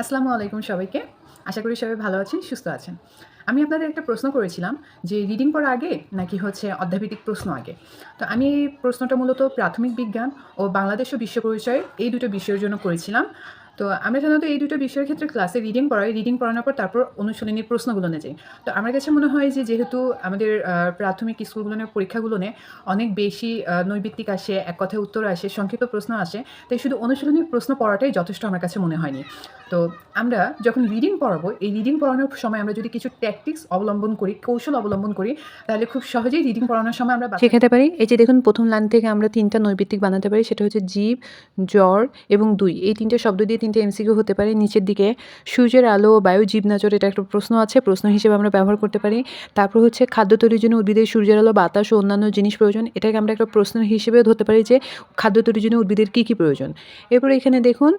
আসসালামু আলাইকুম সবাইকে। আশা করি সবাই ভালো আছেন, সুস্থ আছেন। আমি আপনাদের একটা প্রশ্ন করেছিলাম যে রিডিং পড়া আগে নাকি হচ্ছে অধ্যাভিত্তিক প্রশ্ন আগে? তো আমি এই প্রশ্নটা মূলত প্রাথমিক বিজ্ঞান ও বাংলাদেশ ও বিশ্ব পরিচয় এই দুটো বিষয়ের জন্য করেছিলাম। তো আমরা সাধারণত এই দুটো বিষয়ের ক্ষেত্রে ক্লাসে রিডিং পড়াই। রিডিং পড়ানোর পর তারপর অনুশীলনীর প্রশ্নগুলো নিয়ে যাই। তো আমার কাছে মনে হয় যে যেহেতু আমাদের প্রাথমিক স্কুলগুলোর পরীক্ষাগুলোনে অনেক বেশি নৈবিত্তিক আসে, এক কথায় উত্তর আসে, সংক্ষিপ্ত প্রশ্ন আসে, তাই শুধু অনুশীলনীর প্রশ্ন পড়াটাই যথেষ্ট আমার কাছে মনে হয়নি। তো আমরা যখন রিডিং পড়াবো, এই রিডিং পড়ানোর সময় আমরা যদি কিছু ট্যাকটিক্স অবলম্বন করি, কৌশল অবলম্বন করি, তাহলে খুব সহজেই রিডিং পড়ানোর সময় আমরা শেখাতে পারি। এই যে দেখুন, প্রথম লাইন থেকে আমরা তিনটা নৈবিত্তিক বানাতে পারি, সেটা হচ্ছে জীব, জ্বর এবং দুই। এই তিনটা শব্দ দিয়ে তিনটে এমসিকিউ হতে পারে, নিচের দিকে সূর্যের আলো ও বায়ু, জীবনাচর, এটা একটা প্রশ্ন আছে, প্রশ্ন হিসেবে আমরা ব্যবহার করতে পারি। তারপর হচ্ছে খাদ্য তৈরির জন্য উদ্ভিদের সূর্যের আলো, বাতাস ও অন্যান্য জিনিস প্রয়োজন, এটাকে আমরা একটা প্রশ্ন হিসেবেও ধরতে পারি যে খাদ্য তৈরির জন্য উদ্ভিদের কী কী প্রয়োজন। এরপর এখানে দেখুন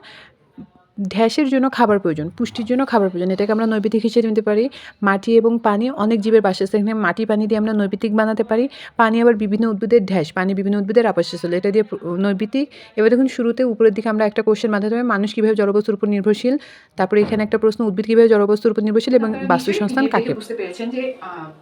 ঢ্যাসের জন্য খাবার প্রয়োজন পুষ্টির জন্য খাবার প্রয়োজন। এটাকে আমরা নৈবিত্তিক হিসেবে নিতে পারি। মাটি এবং পানি অনেক জীবের বাসস্থান এখানে। মাটি পানি দিয়ে আমরা নৈবিত্তিক বানাতে পারি। পানি আবার বিভিন্ন উদ্ভিদের ঢ্যাস পানি বিভিন্ন উদ্ভিদের আবাসস্থল। এটা দিয়ে নৈবিত্তিক। এবার দেখুন শুরুতে উপরের দিকে আমরা একটা কোশ্চেন হবে। মানুষ কীভাবে জড়বস্তুর উপর নির্ভরশীল? তারপরে এখানে একটা প্রশ্ন উদ্ভিদ কীভাবে জড়বস্তুর উপর নির্ভরশীল এবং বাস্তু সংস্থান কাকে? বুঝতে পেরেছেন যে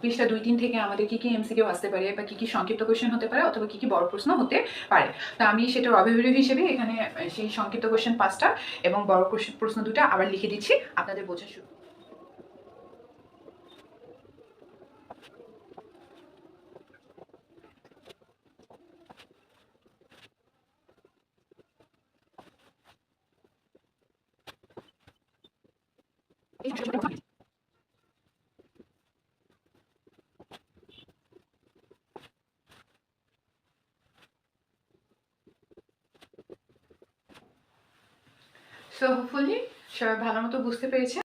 পৃষ্ঠা দুই তিন থেকে আমাদের কি কি এমসিকিউ আসতে পারে বা কি কি সংক্ষিপ্ত কোশ্চেন হতে পারে অথবা কি কি বড় প্রশ্ন হতে পারে। তো আমি সেটার অভিভাবক হিসেবে এখানে সেই সংক্ষিপ্ত কোশ্চেন পাঁচটা এবং বড় প্রশ্ন দুটো আবার লিখে দিচ্ছি আপনাদের বোঝা শুরু এই সো হোপফুলি সবাই ভালো মতো বুঝতে পেরেছে